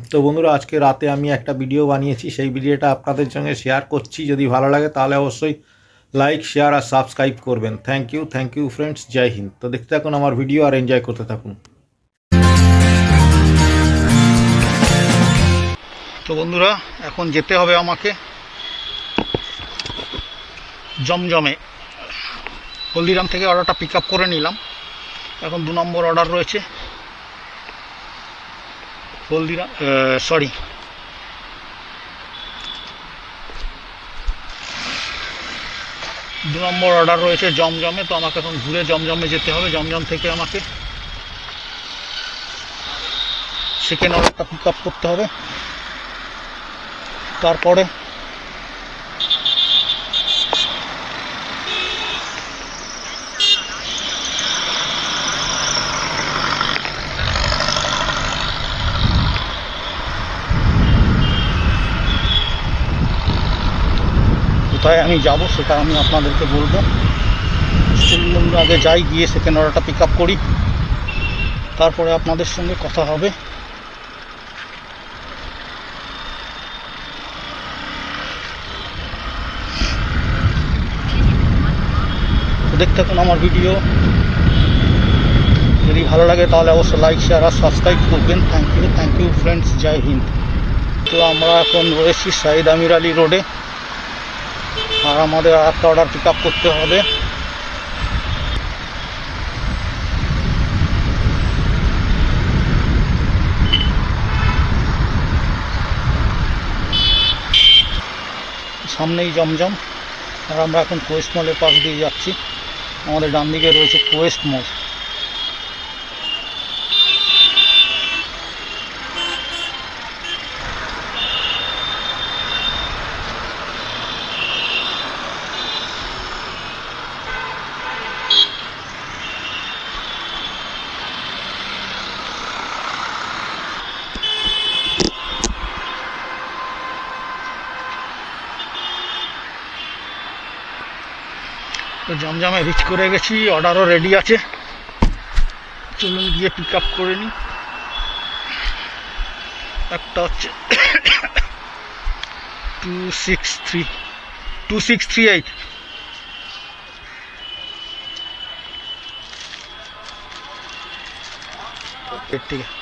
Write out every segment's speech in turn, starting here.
তো বন্ধুরা, আজকে রাতে আমি একটা ভিডিও বানিয়েছি। সেই ভিডিওটা আপনাদের সঙ্গে শেয়ার করছি। যদি ভালো লাগে তাহলে অবশ্যই লাইক শেয়ার আর সাবস্ক্রাইব করবেন। Thank you thank you friends Jai Hind. তো দেখতে থাকুন আমার ভিডিও আর এনজয় করতে থাকুন। তো বন্ধুরা, এখন যেতে হবে আমাকে জমজমে। হলদিরাম থেকে অর্ডারটা পিক আপ করে নিলাম। এখন দু নম্বর অর্ডার রয়েছে। হলদিরাম সরি দু নম্বর অর্ডার রয়েছে জমজমে, তো আমাকে এখন ঘুরে জমজমে যেতে হবে, জমজম থেকে আমাকে সেকেন্ড অর্ডারটা পিক আপ করতে হবে। তারপরে কোথায় আমি যাব সেটা আমি আপনাদেরকে বলব। চলুন আগে যাই, গিয়ে সেকেন্ড অর্ডারটা পিক আপ করি। তারপরে আপনাদের সঙ্গে কথা হবে। দেখতে থাকুন আমার ভিডিও যদি ভালো লাগে তাহলে অবশ্যই লাইক শেয়ার আর সাবস্ক্রাইব করবেন। Thank you thank you friends Jai Hind. তো আমরা এখন রয়েছি সাইদ আমির আলী রোডে আর আমাদের আর একটা অর্ডার পিক করতে হবে। সামনেই জমজম। আর আমরা এখন কোয়েস্ট মলের পাশ দিয়ে যাচ্ছি। আমাদের ডান দিকে রয়েছে কোয়েস্ট মল জমজমে রিচ করে গেছি অর্ডারও রেডি আছে। চলুন গিয়ে পিক আপ করে নিই একটা হচ্ছে two six three two six three eight ঠিক আছে।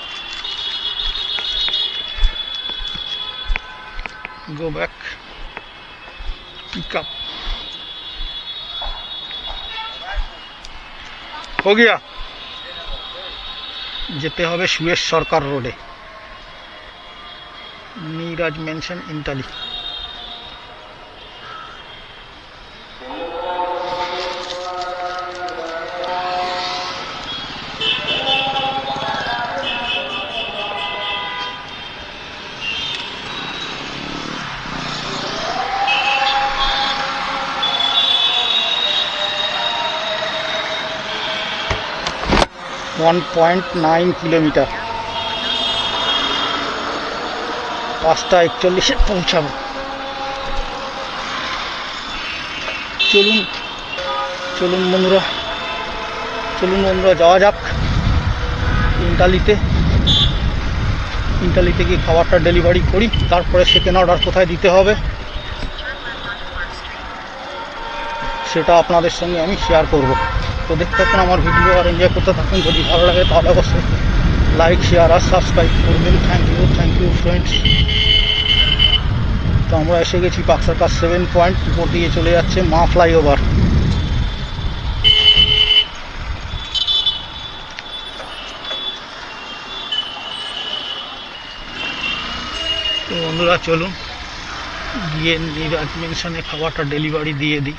Go back pick हो गया যেতে হবে সুয়েশ সরকার রোডে Miraj mention Entally one point nine kilometre পাঁচটা একচল্লিশে পৌঁছাবো। চলুন চলুন বন্ধুরা চলুন বন্ধুরা, যাওয়া যাক ইন্টালিতে। ইন্টালিতে গিয়ে খাবারটা ডেলিভারি করি, তারপরে সেকেন্ড অর্ডার কোথায় দিতে হবে? সেটা আপনাদের সঙ্গে আমি শেয়ার করব। তো দেখতে থাকুন, আমার ভিডিও আর এনজয় করতে থাকুন। যদি ভালো লাগে তাহলে অবশ্যই লাইক শেয়ার আর সাবস্ক্রাইব করবেন thank you thank you friends তো আমরা এসে গেছি পাকসারকার সেভেন পয়েন্ট উপর দিয়ে চলে যাচ্ছে মা ফ্লাইওভার তো বন্ধুরা, চলুন গিয়ে নিরাজ খাবারটা ডেলিভারি দিয়ে দিই।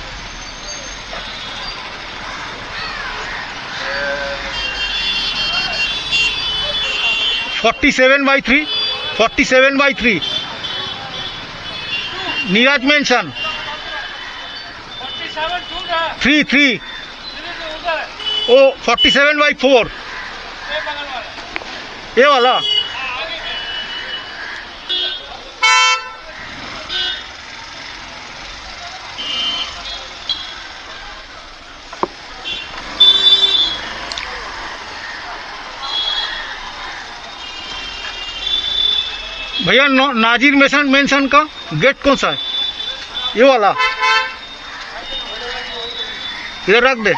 Forty seven by three forty seven by three Niraj mansion three three O forty seven by four এ বলা भैया नो- नाजिर मेंशन मेंशन का गेट कौन सा है ये वाला इधर रख दे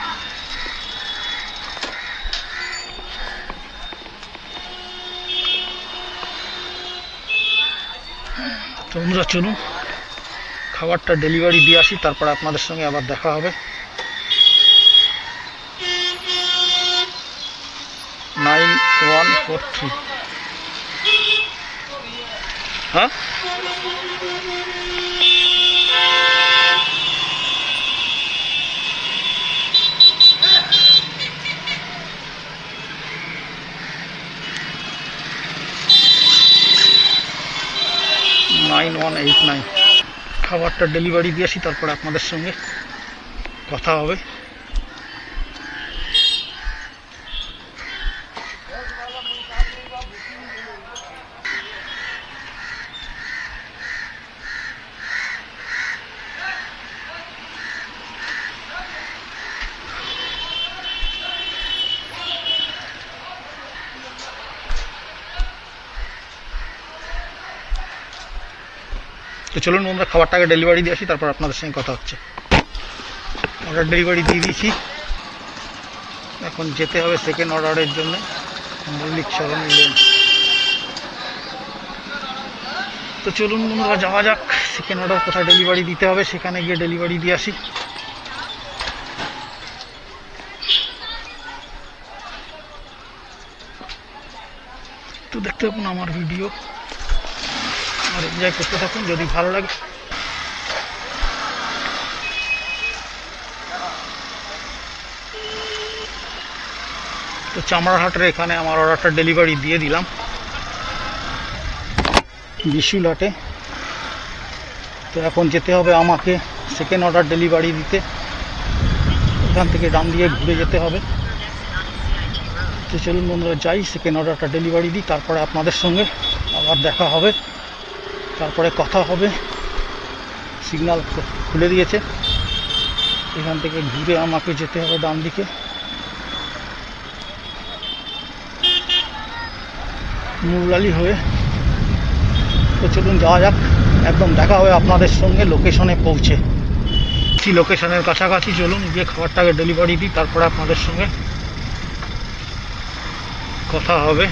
তো বন্ধুরা চলুন খাবারটা ডেলিভারি দিয়ে আসি তারপর আপনাদের সঙ্গে আবার দেখা হবে নাইন ওয়ান ফোর থ্রি হ্যাঁ নাইন ওয়ান এইট নাইন খাবারটা ডেলিভারি দিয়ে আসি তারপরে আপনাদের সঙ্গে কথা হবে। চলুন বন্ধুরা, খাবারটাকে ডেলিভারি দিয়ে আসি, তারপর আপনাদের সঙ্গে কথা হচ্ছে। অর্ডার ডেলিভারি দিয়ে দিয়েছি। এখন যেতে হবে সেকেন্ড অর্ডারের জন্য। মল্লিক সরণী লেন তো চলুন বন্ধুরা, যাওয়া যাক। সেকেন্ড অর্ডার কোথায় ডেলিভারি দিতে হবে, সেখানে গিয়ে ডেলিভারি দিয়ে আসি। তো দেখতে থাকুন আমার ভিডিও আর এনজয় করতে থাকুন, যদি ভালো লাগে। তো চামড়াহাটের এখানে আমার অর্ডারটা ডেলিভারি দিয়ে দিলাম। বিশুলাটে তো এখন যেতে হবে আমাকে সেকেন্ড অর্ডার ডেলিভারি দিতে। এখান থেকে ডান দিয়ে ঘুরে যেতে হবে। তো চলুন বন্ধুরা, যাই সেকেন্ড অর্ডারটা ডেলিভারি দিই, তারপরে আপনাদের সঙ্গে আবার দেখা হবে। তারপরে কথা হবে। সিগন্যাল খুলে দিয়েছে। এখান থেকে ঘুরে আমাকে যেতে হবে ডান দিকে। মুরালি হয়ে। তো চলুন যাওয়া যাক। একদম দেখা হবে আপনাদের সঙ্গে লোকেশনে পৌঁছে। কি লোকেশনের কাছাকাছি? চলুন গিয়ে খাবারটাকে ডেলিভারি দিই, তারপরে আপনাদের সঙ্গে কথা হবে।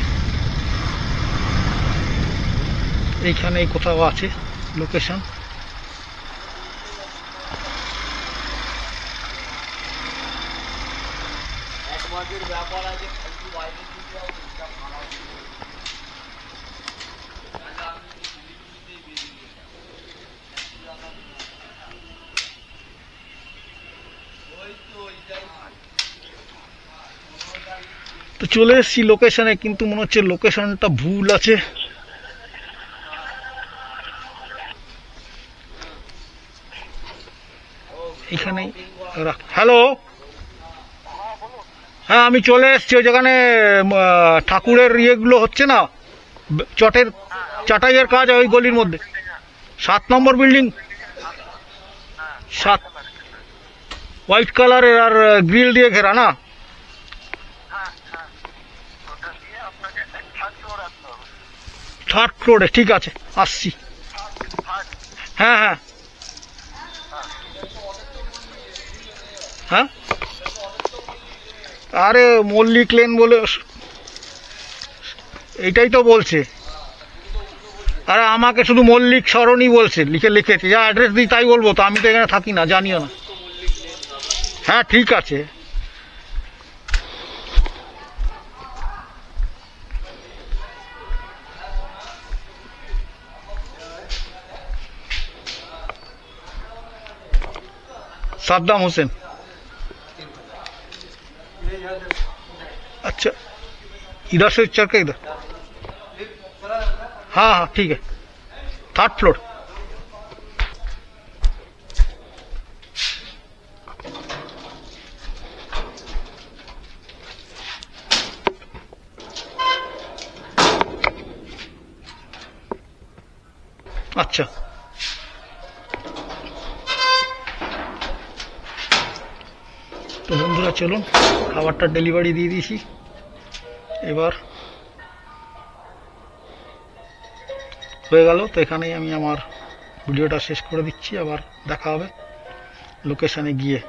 এইখানেই কোথাও আছে লোকেশন তো চলে এসেছি লোকেশনে কিন্তু মনে হচ্ছে লোকেশনটা ভুল আছে। এখানেই। রাখ- হ্যালো? হ্যাঁ আমি চলে এসছি ওই যেখানে ঠাকুরের ইয়েগুলো হচ্ছে না? চটের, চাটাইয়ের কাজ ওই গলির মধ্যে। সাত নম্বর বিল্ডিং। সাত। হোয়াইট কালারের আর গ্রিল দিয়ে ঘেরা না? থার্ড ফ্লোরে, ঠিক আছে, আসছি। হ্যাঁ হ্যাঁ। হ্যাঁ? আরে মল্লিক লেন বলে এইটাই তো বলছে। আরে আমাকে শুধু মল্লিক সরণি বলছে, লিখে লিখেছে। যা অ্যাড্রেস দিই তাই বলব, তো আমি তো এখানে থাকি না, জানিও না। হ্যাঁ ঠিক আছে। সাদ্দাম হোসেন। इधर से चढ़ के इधर हाँ हाँ ठीक है थर्ड फ्लोर আচ্ছা তো বন্ধুরা চলুন খাবারটা ডেলিভারি দিয়ে দিয়েছি এবার হয়ে গেল, তো এখানেই আমি আমার ভিডিওটা শেষ করে দিচ্ছি। আবার দেখা হবে লোকেশানে গিয়ে।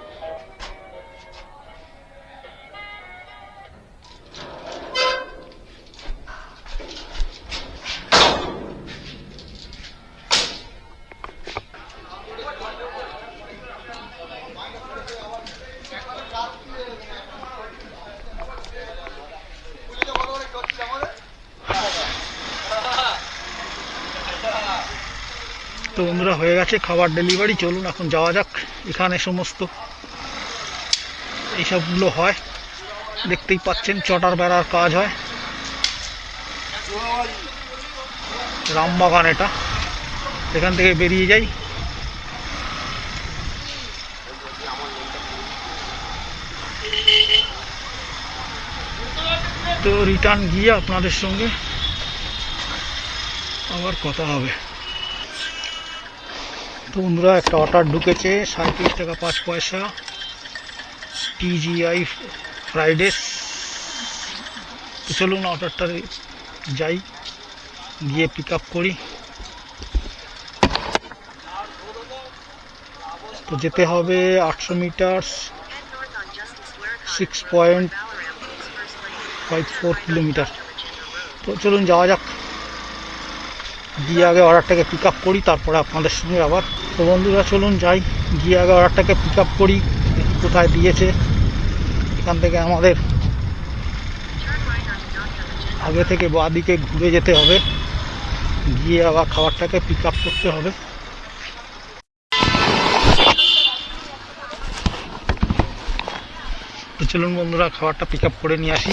তো হয়ে গেছে, খাবার ডেলিভারি চলুন এখন যাওয়া যাক, এখানে সমস্ত এইসবগুলো হয়, দেখতেই পাচ্ছেন চটার বেড়ার কাজ হয়। রামবাগান এটা, এখান থেকে বেরিয়ে যাই। তো রিটার্ন গিয়ে আপনাদের সঙ্গে আবার কথা হবে। তো বন্ধুরা, একটা অর্ডার ঢুকেছে সাঁত্রিশ টাকা পাঁচ পয়সা। টিজিআই ফ্রাইডেস চলুন অর্ডারটা যাই, গিয়ে পিক আপ করি। তো যেতে হবে আটশো metre six point five four kilometre তো চলুন যাওয়া যাক। গিয়ে আগে অর্ডারটাকে পিক আপ করি, তারপরে আপনাদের সঙ্গে আবার। তো বন্ধুরা, চলুন যাই। গিয়ে আগে অর্ডারটাকে পিক আপ করি, কোথায় দিয়েছে, এখান থেকে আমাদের আগে থেকে বাদিকে ঘুরে যেতে হবে। গিয়ে আবার খাবারটাকে পিক আপ করতে হবে। তো চলুন বন্ধুরা, খাবারটা পিক আপ করে নিয়ে আসি।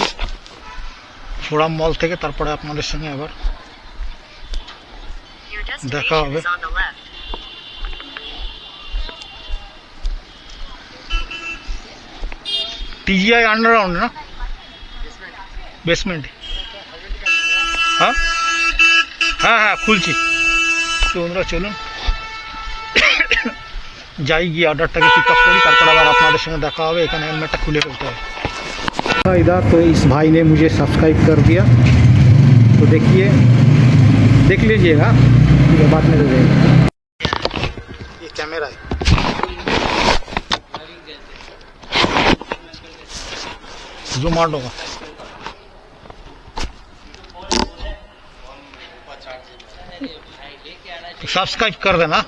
ফোরাম মল থেকে, তারপরে আপনাদের সঙ্গে আবার Your দেখা destination হবে। is on the left. TGI underground না বেসমেন্ট হ্যাঁ হ্যাঁ হ্যাঁ খুলছি তো বন্ধুরা চলুন যাই গিয়ে অর্ডারটাকে পিক আপ করি তারপর আবার আপনাদের সঙ্গে দেখা হবে এখানে হেলমেটটা খুলে ফেলতে হবে इधर तो इस भाई ने मुझे सब्सक्राइब कर दिया तो देखिए देख लीजिएगा ठीक है बाद में ये कैमरा है जोमाटो का तो सब्सक्राइब कर देना।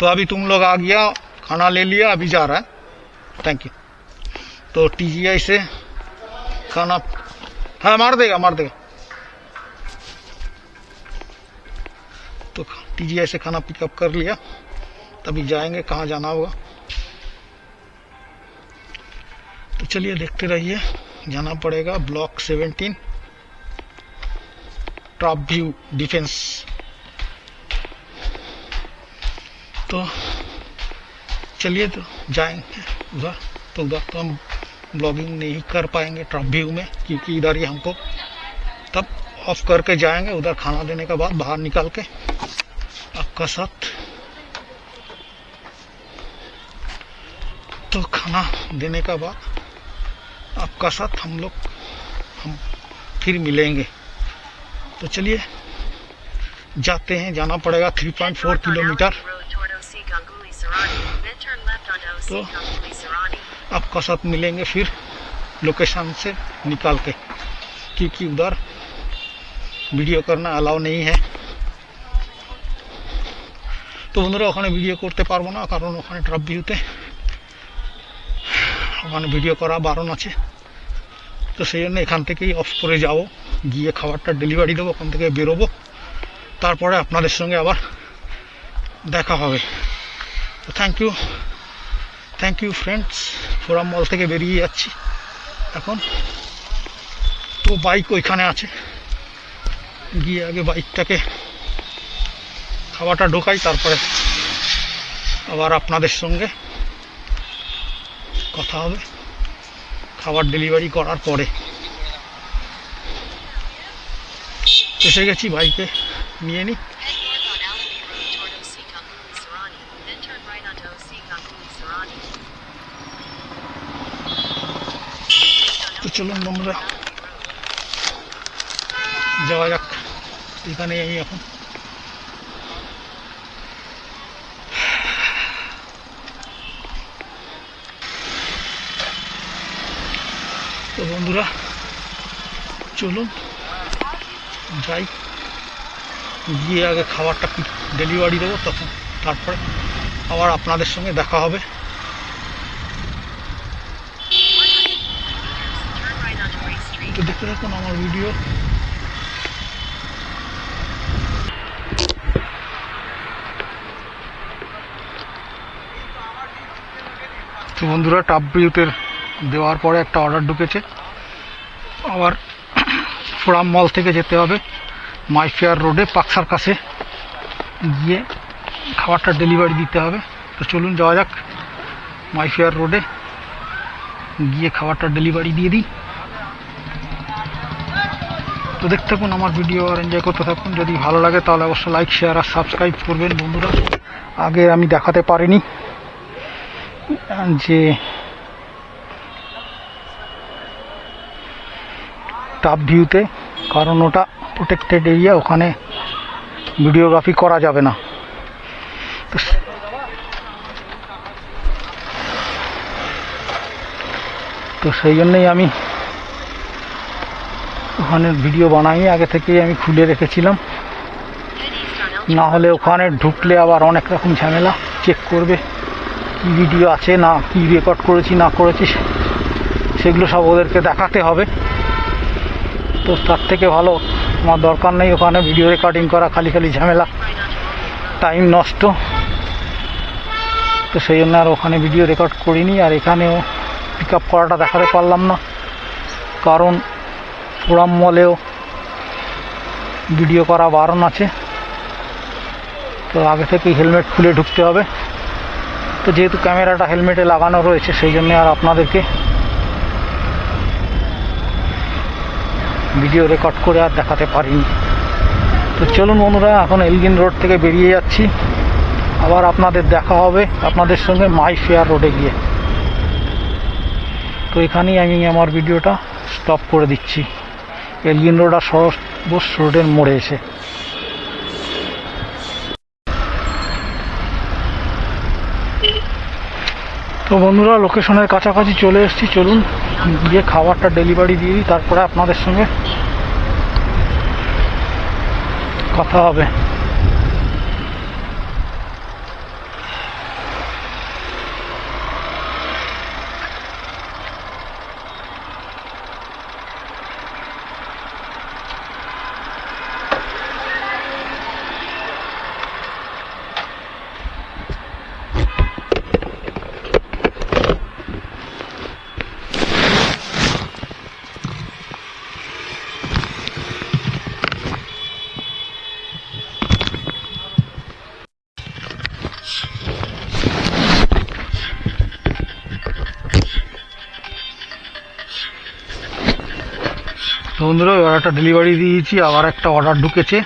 तो अभी तुम लोग आ गया, खाना ले लिया, अभी जा रहा है। थैंक यू तो टीजीआई से खाना हाँ मार देगा मार देगा। टीजीआई से खाना पिकअप कर लिया। तभी जाएँगे, कहाँ जाना होगा। तो चलिए देखते रहिए, जाना पड़ेगा block seventeen top view defence. तो चलिए तो जाएँगे उधर तो उधर तो हम ब्लॉगिंग नहीं कर पाएँगे टॉप व्यू में, क्योंकि इधर ही हमको तब ऑफ़ करके जाएँगे, उधर खाना देने के बाद बाहर निकाल के। कसरत तो खाना देने का बाद आपका साथ हम लोग हम फिर मिलेंगे। तो चलिए जाते हैं जाना पड़ेगा 3.4 किलोमीटर। तो आपका साथ मिलेंगे फिर लोकेशन से निकाल के क्योंकि उधर वीडियो करना अलाउ नहीं है। তো বন্ধুরা, ওখানে ভিডিও করতে পারব না, কারণ ওখানে ট্রাপ ভিউতে ওখানে ভিডিও করা বারণ আছে। তো সেই জন্য এখান থেকেই অফ করে যাব, গিয়ে খাবারটা ডেলিভারি দেবো, ওখান থেকে বেরোবো। তারপরে আপনাদের সঙ্গে আবার দেখা হবে। তো thank you thank you friends forum mall থেকে বেরিয়ে যাচ্ছি। এখন তো বাইক ওইখানে আছে। গিয়ে আগে বাইকটাকে খাওয়াটা ঢোকাই, তারপরে আবার আপনাদের সঙ্গে কথা হবে। খাবার ডেলিভারি করার পরে। এসে গেছি বাইকে, নিয়ে নি। চলুন আমরা যাওয়া যাক। এখানে আমি এখন। তো বন্ধুরা চলুন যাই গিয়ে আগে খাবারটা ডেলিভারি দেবো তখন তারপরে আবার আপনাদের সঙ্গে দেখা হবে 100 meters, turn right onto Ray Street. তো দেখতে থাকুন আমার ভিডিও তো বন্ধুরা টাপ বিউতের দেওয়ার পরে একটা অর্ডার ঢুকেছে। আবার ফোরাম মল থেকে যেতে হবে। মাইফেয়ার রোডে পাকসার কাছে গিয়ে খাবারটা ডেলিভারি দিতে হবে। তো চলুন যাওয়া যাক। মাইফেয়ার রোডে গিয়ে খাবারটা ডেলিভারি দিয়ে দিই। তো দেখতে থাকুন, আমার ভিডিও আর এনজয় করতে থাকুন। যদি ভালো লাগে, তাহলে অবশ্যই লাইক শেয়ার আর সাবস্ক্রাইব করবেন বন্ধুরা। আগে আমি দেখাতে পারিনি। যে টাপ ভিউতে কারণ ওটা প্রোটেক্টেড এরিয়া ওখানে ভিডিওগ্রাফি করা যাবে না। তো সেই জন্যই আমি ওখানে ভিডিও বানাই, আগে থেকেই আমি খুলে রেখেছিলাম। না হলে ওখানে ঢুকলে আবার অনেক রকম ঝামেলা চেক করবে কি ভিডিও আছে, না কি রেকর্ড করেছি, না করেছি, সেগুলো সব ওদেরকে দেখাতে হবে। তো তার থেকে ভালো আমার দরকার নেই ওখানে ভিডিও রেকর্ডিং করা, খালি খালি ঝামেলা. টাইম নষ্ট। তো সেই জন্য আর ওখানে ভিডিও রেকর্ড করিনি, আর এখানেও পিক আপ করাটা দেখাতে পারলাম না। কারণ ফোরাম মলেও ভিডিও করা বারণ আছে। তো আগে থেকেই হেলমেট খুলে ঢুকতে হবে। তো যেহেতু ক্যামেরাটা হেলমেটে লাগানো রয়েছে, সেই জন্য আর আপনাদেরকে ভিডিও রেকর্ড করে আর দেখাতে পারিনি। তো চলুন বন্ধুরা, এখন এলগিন রোড থেকে বেরিয়ে যাচ্ছি। আবার আপনাদের দেখা হবে আপনাদের সঙ্গে মাই ফেয়ার রোডে গিয়ে। তো এখানেই আমি আমার ভিডিওটা স্টপ করে দিচ্ছি। এলগিন রোড আর সরস বোস রোডের মোড়ে এসে। তো বন্ধুরা লোকেশনের কাছাকাছি চলে এসেছি। চলুন, গিয়ে খাবারটা ডেলিভারি দিয়ে দিই, তারপরে আপনাদের সঙ্গে কথা হবে। বন্ধুরা, এবার একটা ডেলিভারি দিয়েছি, আবার একটা অর্ডার ঢুকেছে।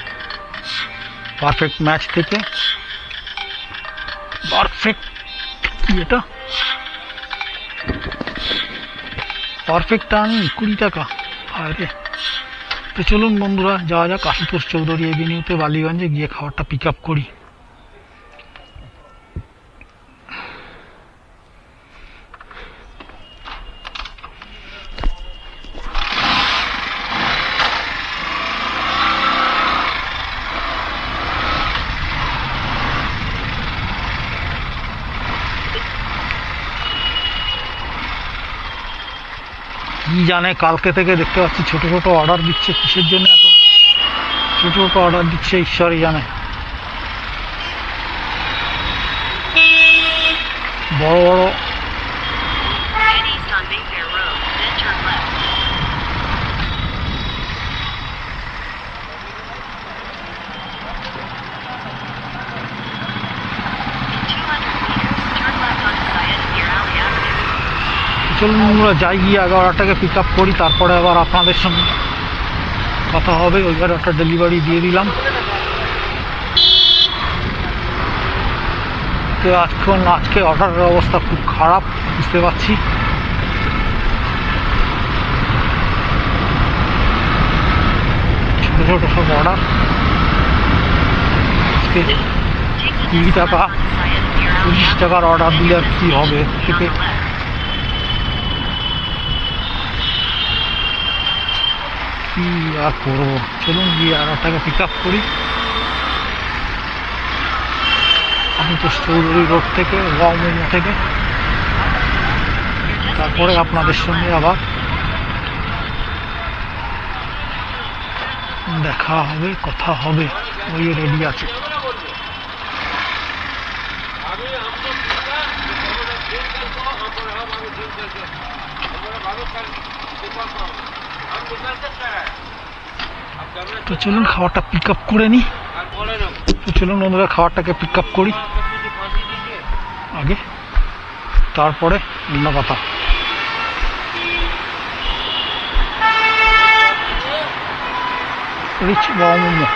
পারফেক্ট ম্যাচ থেকে। পারফেক্ট এটা? পারফেক্ট আমি কুড়ি টাকা। আরে। তো চলুন বন্ধুরা, যাওয়া যাক। আশুতোষ চৌধুরী এভিনিউতে বালিগঞ্জে গিয়ে খাবারটা পিক আপ করি। জানে, কালকে থেকে দেখতে পাচ্ছি ছোট ছোট অর্ডার দিচ্ছে। কিসের জন্য এত ছোট ছোট অর্ডার দিচ্ছে, ঈশ্বরই জানে। বড় বড় চলুন আমরা যাই গিয়ে, আগে অর্ডারটাকে পিক আপ করি, তারপরে আবার আপনাদের সঙ্গে কথা হবে। ওইবার একটা ডেলিভারি দিয়ে দিলাম। তো এখন আজকে অর্ডারের অবস্থা খুব খারাপ, বুঝতে পারছি। ছোটো ছোটো সব অর্ডার। আজকে কুড়ি টাকা চল্লিশ টাকার অর্ডার দিলে আর কী হবে? থেকে কি আর করব। চলুন গিয়ে আর টাকা পিক আপ করি। আমি তো চৌধুরী রোড থেকে ওয়াও মোমো থেকে। তারপরে আপনাদের সঙ্গে আবার দেখা হবে, কথা হবে। ওই রেডি আছে। তো চলুন খাবারটা পিক আপ করে নিই তো চলুন বন্ধুরা, খাবারটাকে পিক আপ করি। আগে। তারপরে অন্য কথা। Rich momo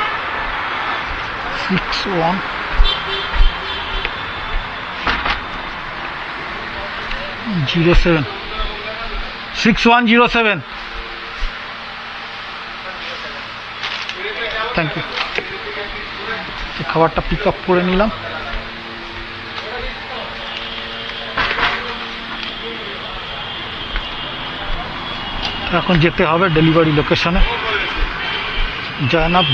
six one zero seven six one zero seven thank you খাবারটা পিক আপ করে নিলাম। এখন যেতে হবে ডেলিভারি লোকেশনে Zainab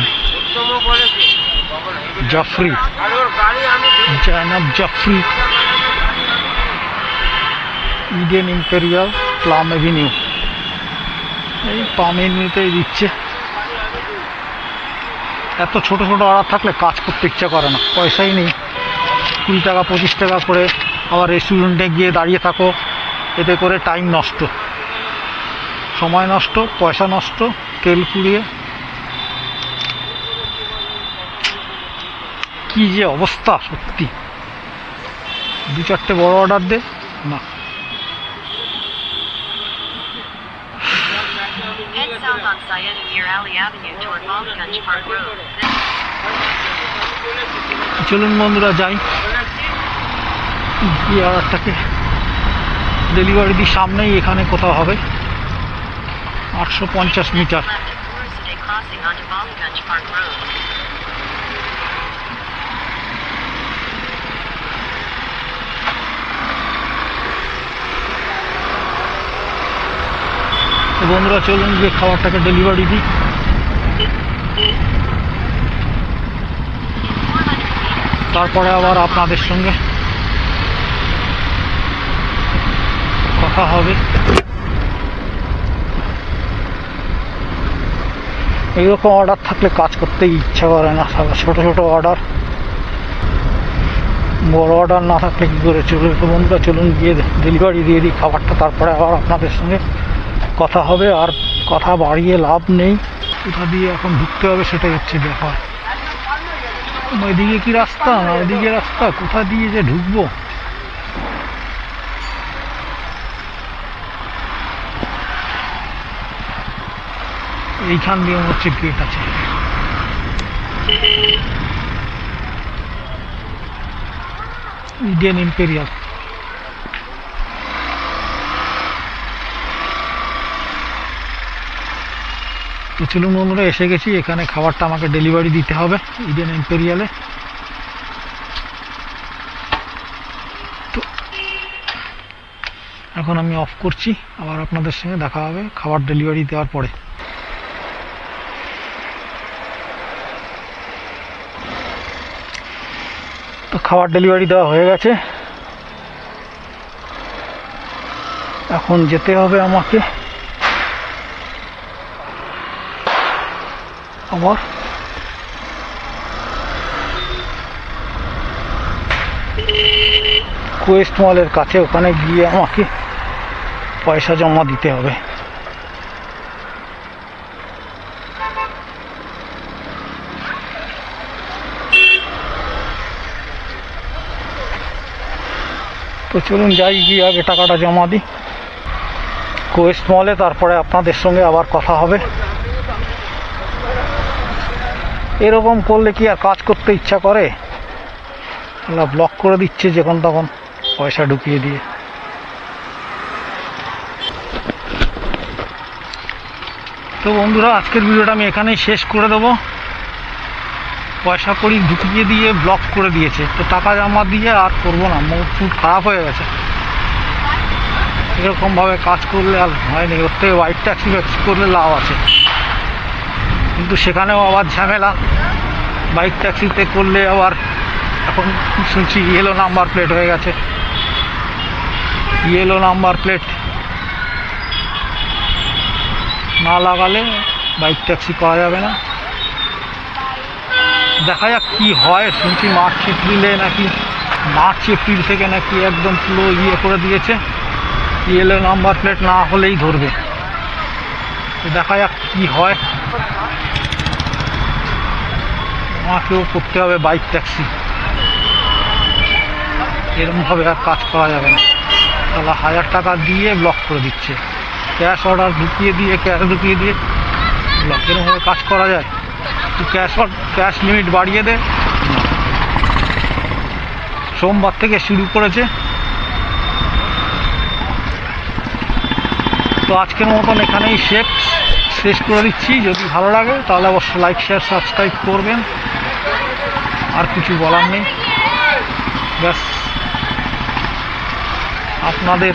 Jafri Zainab Jafri Eden Imperial Plum Avenue এই পাম এভিনিউতেই দিচ্ছে। এত ছোট ছোট অর্ডার থাকলে কাজ করতে ইচ্ছা করে না। পয়সাই নেই। কুড়ি টাকা, পঁচিশ টাকা করে আবার রেস্টুরেন্টে গিয়ে দাঁড়িয়ে থাকো। এতে করে টাইম নষ্ট। সময় নষ্ট, পয়সা নষ্ট, তেল পুড়িয়ে। কি যে অবস্থা সত্যি। দু চারটে বড় অর্ডার দে। না। চলুন বন্ধুরা যাই। গিয়ে অর্ডারটাকে ডেলিভারি দিই সামনেই এখানে কোথাও হবে। আটশো পঞ্চাশ মিটার। বন্ধুরা চলুন গিয়ে খাবারটাকে ডেলিভারি দিই তারপরে আবার আপনাদের সঙ্গে কথা হবে। এইরকম অর্ডার থাকলে কাজ করতে ইচ্ছা করে না ছোটো ছোটো অর্ডার বড় অর্ডার না থাকলে কী করে চলবে? তো বন্ধুরা, চলুন গিয়ে ডেলিভারি দিয়ে দিই খাবারটা, তারপরে আবার আপনাদের সঙ্গে কথা হবে। আর কথা বাড়িয়ে লাভ নেই। কোথা দিয়ে এখন ঢুকতে হবে সেটাই হচ্ছে ব্যাপার। ওইদিকে কি রাস্তা? ওইদিকে রাস্তা কোথা দিয়ে যে ঢুকবো? এইখান দিয়ে হচ্ছে গেট আছে। ইন্ডিয়ান ইম্পেরিয়াল তো এসে গেছি। এখানে খাবারটা আমাকে ডেলিভারি দিতে হবে ইডেন এম্পেরিয়ালে তো, এখন আমি অফ করছি, আবার আপনাদের সঙ্গে দেখা হবে খাবার ডেলিভারি দেওয়ার পরে। তো খাবার ডেলিভারি দেওয়া হয়ে গেছে। এখন যেতে হবে আমাকে। আমার কোয়েস্ট মলের কাছে ওখানে গিয়ে আমাকে পয়সা জমা দিতে হবে। তো চলুন যাই, গিয়ে আগে টাকাটা জমা দিই। কোয়েস্ট মলে তারপরে আপনাদের সঙ্গে আবার কথা হবে। এরকম করলে কি আর কাজ করতে ইচ্ছা করে? ব্লক করে দিচ্ছে যখন তখন, পয়সা ঢুকিয়ে দিয়ে। তো বন্ধুরা, আজকের ভিডিওটা আমি এখানেই শেষ করে দেবো। পয়সা করি ঢুকিয়ে দিয়ে ব্লক করে দিয়েছে। তো টাকা জমা দিয়ে আর করব না মুড ফুড খারাপ হয়ে গেছে। এরকমভাবে কাজ করলে আর হয়নি ওর থেকে হোয়াইট ট্যাক্সি ফ্যাক্সি করলে লাভ আছে। কিন্তু সেখানেও আবার ঝামেলা। বাইক ট্যাক্সিতে করলে আবার এখন শুনছি ইয়েলো নাম্বার প্লেট হয়ে গেছে। ইয়েলো নাম্বার প্লেট না লাগালে বাইক ট্যাক্সি করা যাবে না। দেখা যাক কি হয়, শুনছি মার্চ এপ্রিলে নাকি মার্চ এপ্রিল থেকে নাকি একদম পুরো ইয়ে করে দিয়েছে। ইয়েলো নাম্বার প্লেট না হলেই ধরবে। দেখা যাক কি হয়। আমাকেও করতে হবে বাইক ট্যাক্সি। এরকমভাবে আর কাজ করা যাবে না। তাহলে হাজার টাকা দিয়ে ব্লক করে দিচ্ছে। ক্যাশ অর্ডার ঢুকিয়ে দিয়ে ক্যাশ ঢুকিয়ে দিয়ে ব্লক এরকমভাবে কাজ করা যায়? ক্যাশ ক্যাশ লিমিট বাড়িয়ে দে। সোমবার থেকে শুরু করেছে। তো আজকের মতন এখানেই শেষ। শেষ করে দিচ্ছি। যদি ভালো লাগে, তাহলে অবশ্যই লাইক শেয়ার সাবস্ক্রাইব করবেন। আর কিছু বলার নেই। ব্যাস। আপনাদের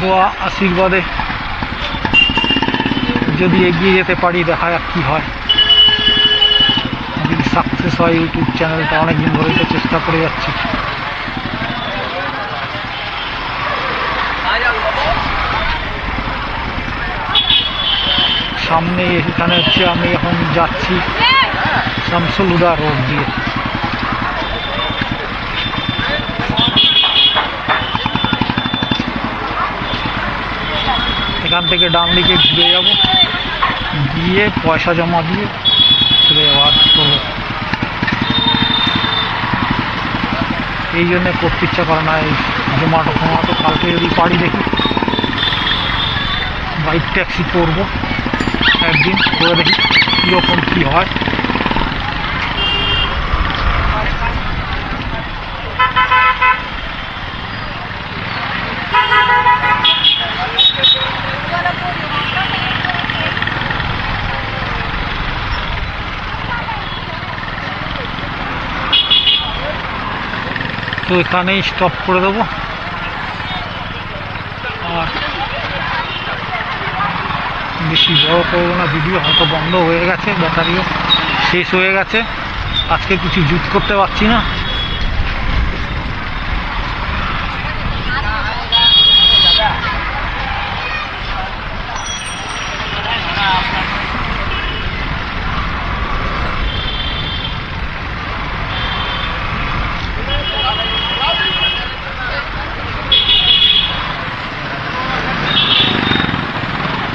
দোয়া, আশীর্বাদে যদি এগিয়ে যেতে পারি, দেখা যাক কী হয়। যদি সাকসেস হয়, ইউটিউব চ্যানেলটা অনেকদিন ধরে চেষ্টা করে যাচ্ছি। সামনে এখানে হচ্ছে আমি এখন যাচ্ছি শামসুলুদা রোড দিয়ে। এখান থেকে ডান দিকে ঘুরে যাব। গিয়ে পয়সা জমা দিয়ে চলে যাওয়ার করব এই জন্যে করতে ইচ্ছা করে না, এই জোম্যাটো ফোমাটো কালকে যদি পারি দেখি। বাইক ট্যাক্সি করব একদিন করে দেখি কীরকম কী হয় তো এখানেই স্টপ করে দেবো আর বেশি বড় করব না, ভিডিও হয়তো বন্ধ হয়ে গেছে, ব্যাটারিও শেষ হয়ে গেছে। আজকে কিছু জুত করতে পারছি না।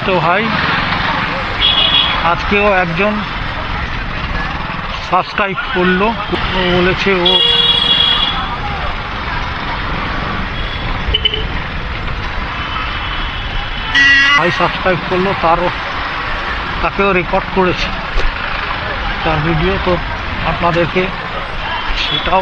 তো ভাই আজকেও একজন সাবস্ক্রাইব করল। বলেছে ও ভাই সাবস্ক্রাইব করল, তারও, তাকেও রেকর্ড করেছে। তার ভিডিও তো আপনাদেরকে সেটাও